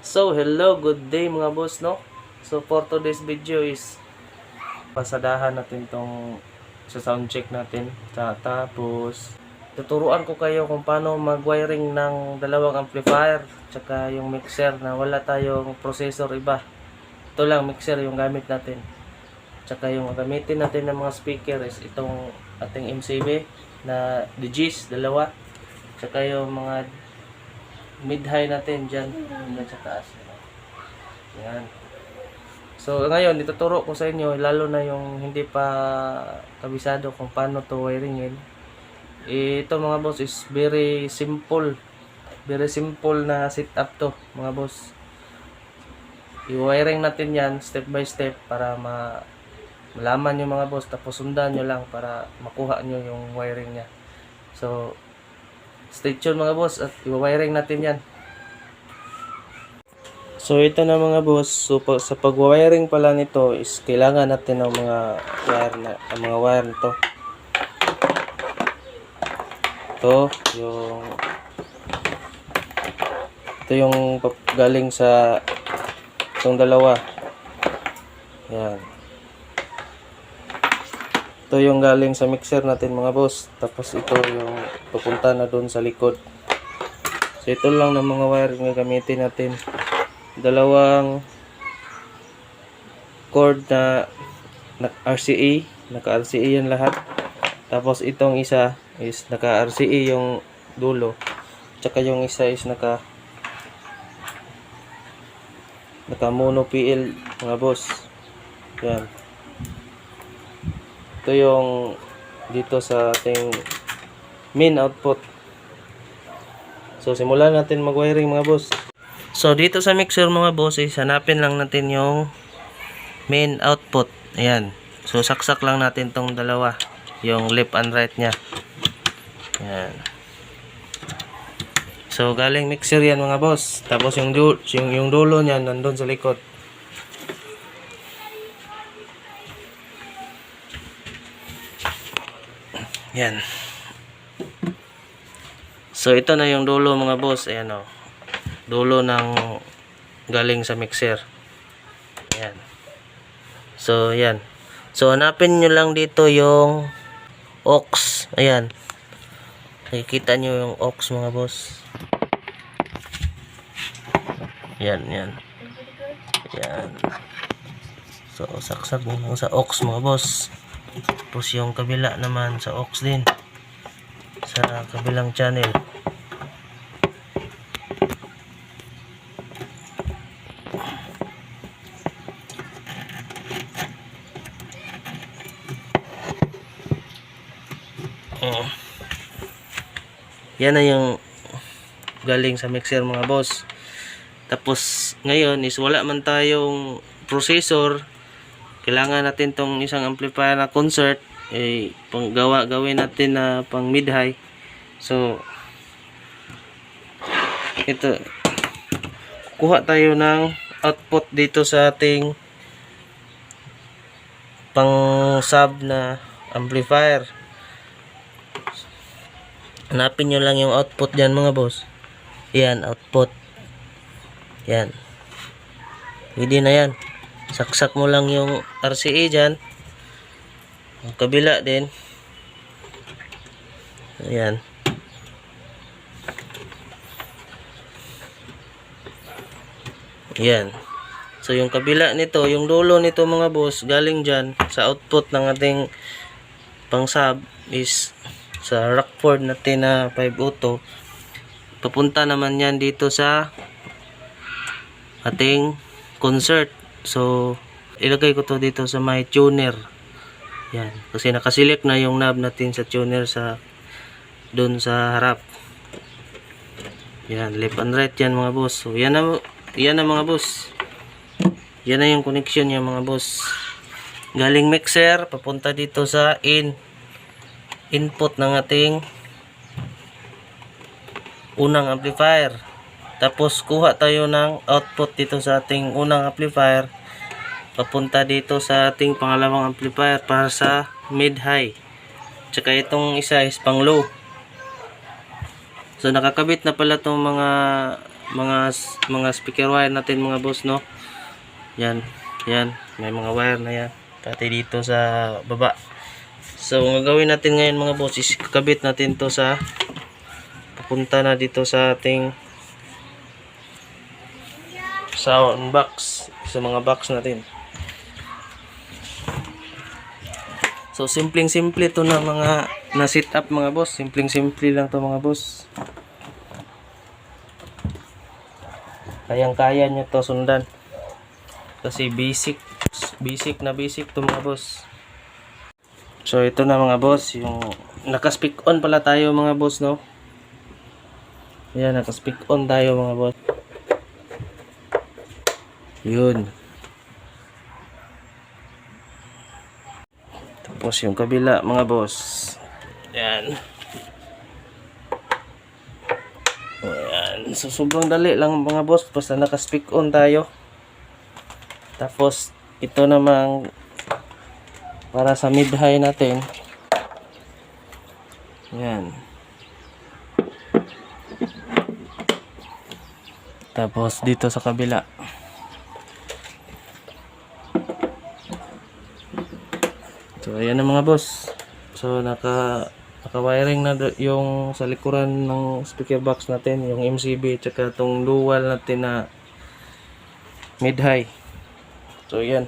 So, hello, good day mga boss, no? So, for today's video is pasadahan natin tong sa sound check natin. Ta- Tapos, tuturuan ko kayo kung paano mag-wiring ng dalawang amplifier tsaka yung mixer na wala tayong processor iba. Ito lang, mixer yung gamit natin. Tsaka yung gamitin natin ng mga speaker is itong ating MCB na DGs, dalawa. Tsaka yung mga mid-high natin dyan, hanggang sa taas. Yan. So, ngayon, ituturo ko sa inyo, lalo na yung hindi pa kabisado kung paano to wiringin. Ito mga boss is very simple. Very simple na setup to, mga boss. I-wiring natin yan step by step para ma malaman nyo mga boss tapos sundan nyo lang para makuha nyo yung wiring niya. So, stay tuned mga boss at i-wiring natin yan. So ito na mga boss, so sa pag-wiring pala nito is kailangan natin ng mga wire na ang mga wire nito. Ito yung ito yung galing sa itong dalawa. Yan. Ito yung galing sa mixer natin mga boss. Tapos ito yung pupunta na doon sa likod. So ito lang ng mga wire na gamitin natin. Dalawang cord na, na RCA. Naka RCA yan lahat. Tapos itong isa is naka RCA yung dulo. Tsaka yung isa is naka naka mono PL mga boss. Yan. Ito yung dito sa ating main output. So simulan natin mag-wiring mga boss. So dito sa mixer mga boss is hanapin lang natin yung main output. Ayan. So saksak lang natin tong dalawa. Yung left and right niya. Ayan. So galing mixer yan mga boss. Tapos yung, yung, yung dulo niya nandun sa likod. Yan. So ito na yung dulo mga boss. Ayan o. Dulo ng galing sa mixer. Ayan. So yan. So hanapin nyo lang dito yung aux. Ayan. Nakikita nyo yung aux mga boss. Yan, yan. Yan. So saksak lang sa aux mga boss. Tapos yung kabila naman sa aux din. Sa kabilang channel. Oh. Yan na yung galing sa mixer mga boss. Tapos ngayon is wala man tayong processor kailangan natin tong isang amplifier na concert eh panggawa gawin natin na pang mid high so ito kuha tayo ng output dito sa ating pang sub na amplifier. Hanapin nyo lang yung output dyan mga boss. Yan output. Yan. Pwede na yan saksak mo lang yung RCA dyan. Ang kabila din. Ayan. Ayan. So yung kabila nito yung dulo nito mga boss galing dyan sa output ng ating pang sub is sa Rockford natin na 5 auto papunta naman yan dito sa ating concert So, ilagay ko to dito sa my tuner. Yan. Kasi nakaselect na yung knob natin sa tuner sa doon sa harap. Yan. Left and right yan mga boss. So, yan na, yan na mga boss. Yan na yung connection niya mga boss. Galing mixer, papunta dito sa in input ng ating unang amplifier. Tapos kuha tayo ng output dito sa ating unang amplifier papunta dito sa ating pangalawang amplifier para sa mid-high. Tsaka itong isa is pang low. So nakakabit na pala tong mga mga mga speaker wire natin mga boss no. Yan, yan, may mga wire na yan. Pati dito sa baba. So, ang gagawin natin ngayon mga boss is kakabit natin to sa papunta na dito sa ating sound box sa mga box natin. So, simpleng-simple to na mga na sit up mga boss. Simpleng-simple lang to mga boss. Kayang-kaya nyo to sundan. Kasi basic, basic na basic to mga boss. So, ito na mga boss. Yung naka-speak on pala tayo mga boss, no? Ayan, naka-speak on tayo mga boss. Yun. Tapos yung kabila mga boss. Yan. Ayan. So sobrang dali lang mga boss. Basta naka-speak on tayo. Tapos ito namang para sa mid-high natin. Yan. Tapos dito sa kabila. So ayan na mga boss. So naka naka-wiring na yung sa likuran ng speaker box natin, yung MCB tsaka tong dual natin na mid-high. So ayan.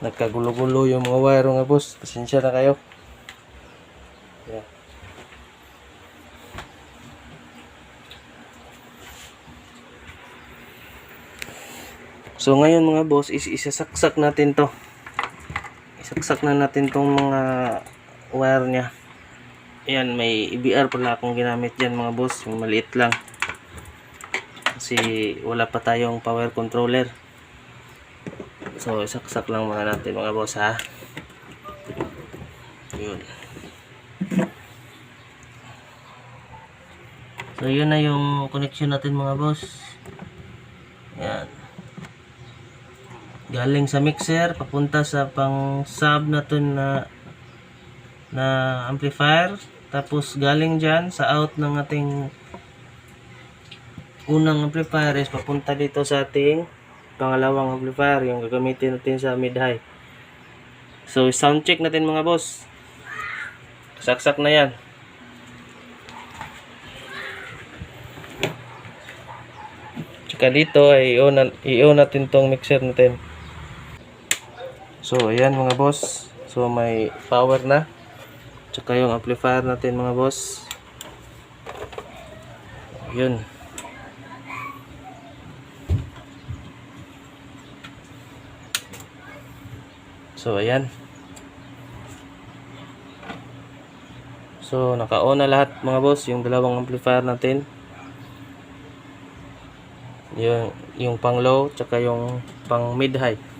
Nagkagulo-gulo yung mga wire mga boss. Pasensya na kayo. Ayan. So ngayon mga boss is isasaksak natin to isaksak na natin tong mga wire niya. Ayan may EBR pala akong ginamit dyan mga boss. Yung maliit lang. Kasi wala pa tayong power controller. So isaksak lang mga natin mga boss ha? Yun. So yun na yung connection natin mga boss ayan galing sa mixer papunta sa pang sub na to na na amplifier. Tapos galing dyan sa out ng ating unang amplifier is papunta dito sa ating pangalawang amplifier yung gagamitin natin sa mid high so sound check natin mga boss. Saksak na yan. Tsaka dito ay i-on natin tong mixer natin So, ayan mga boss. So, may power na. Tsaka yung amplifier natin mga boss. Yun. So, ayan. So, naka-on na lahat mga boss. Yung dalawang amplifier natin. Yung, yung pang low, tsaka yung pang mid-high.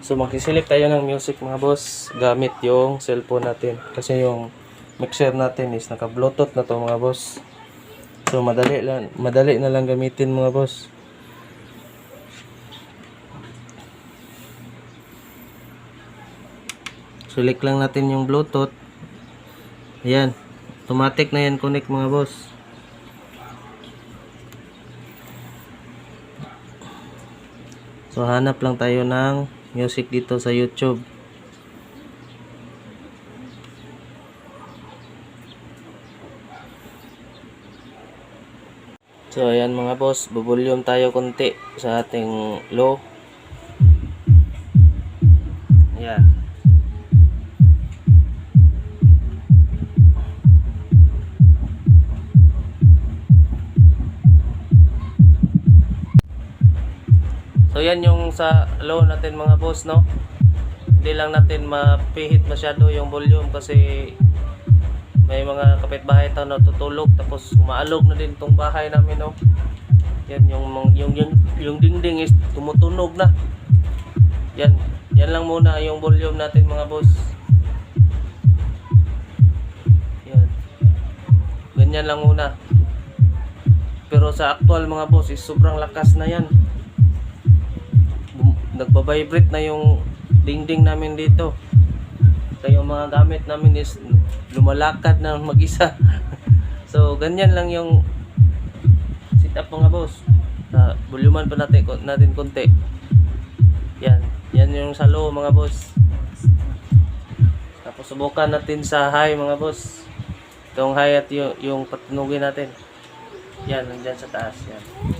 So magsiselect tayo ng music mga boss gamit yung cellphone natin kasi yung mixer natin is naka bluetooth na to mga boss. So madali lang madali na lang gamitin mga boss. Select lang natin yung bluetooth. Ayan. Automatic na yan connect mga boss. So hanap lang tayo ng music dito sa YouTube. So ayan mga boss, bubulyom tayo konti sa ating low. So yan yung sa low natin mga boss no. Hindi lang natin mapihit masyado yung volume kasi may mga kapitbahay tayo natutulog tapos umaalog na din tong bahay namin no. Yan yung yung yung, yung dingding is tumutunog na. Yan. Yan lang muna yung volume natin mga boss. Yan. Ganyan lang muna. Pero sa actual mga boss is sobrang lakas na yan nagbabibrate na yung dingding namin dito. Kaya yung mga gamit namin is lumalakad na mag-isa. so, ganyan lang yung sit up mga boss. Sa voluman pa natin, natin konti. Yan. Yan yung sa low mga boss. Tapos subukan natin sa high mga boss. Itong high at yung, yung patunugin natin. Yan, nandyan sa taas. Yan.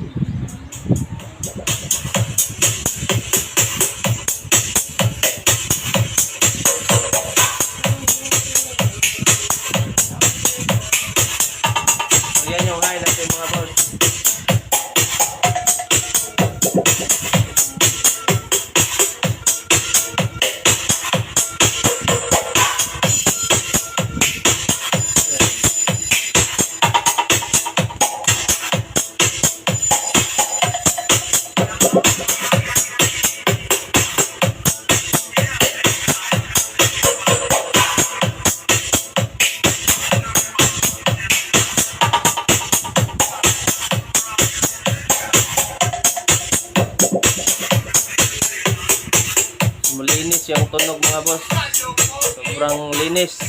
Sobrang linis.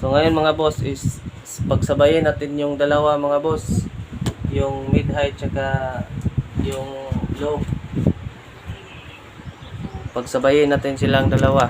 So ngayon mga boss is pagsabayin natin yung dalawa mga boss. Yung mid high tsaka yung low pagsabayin natin silang dalawa.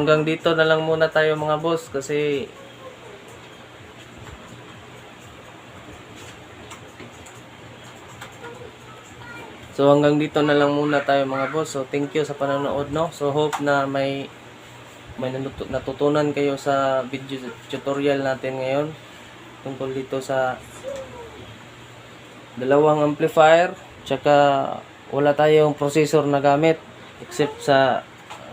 Hanggang dito na lang muna tayo mga boss kasi So hanggang dito na lang muna tayo mga boss. So thank you sa panonood no. So hope na may may natutunan kayo sa video tutorial natin ngayon tungkol dito sa dalawang amplifier tsaka wala tayong processor na gamit except sa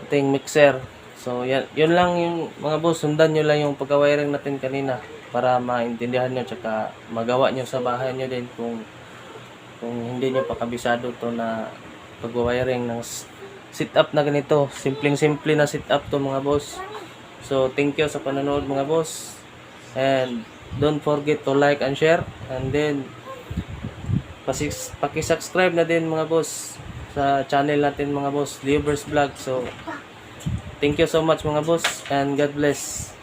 ating mixer. So yan, yun lang yung mga boss, sundan nyo lang yung pagka-wiring natin kanina para maintindihan nyo tsaka magawa nyo sa bahay nyo din kung kung hindi nyo pa kabisado to na pag-wiring ng s- sit-up na ganito. Simpleng-simple na sit-up to mga boss. So thank you sa panonood mga boss. And don't forget to like and share. And then pasis, paki-subscribe na din mga boss sa channel natin mga boss, Liobers Vlog. So thank you so much mga boss and God bless.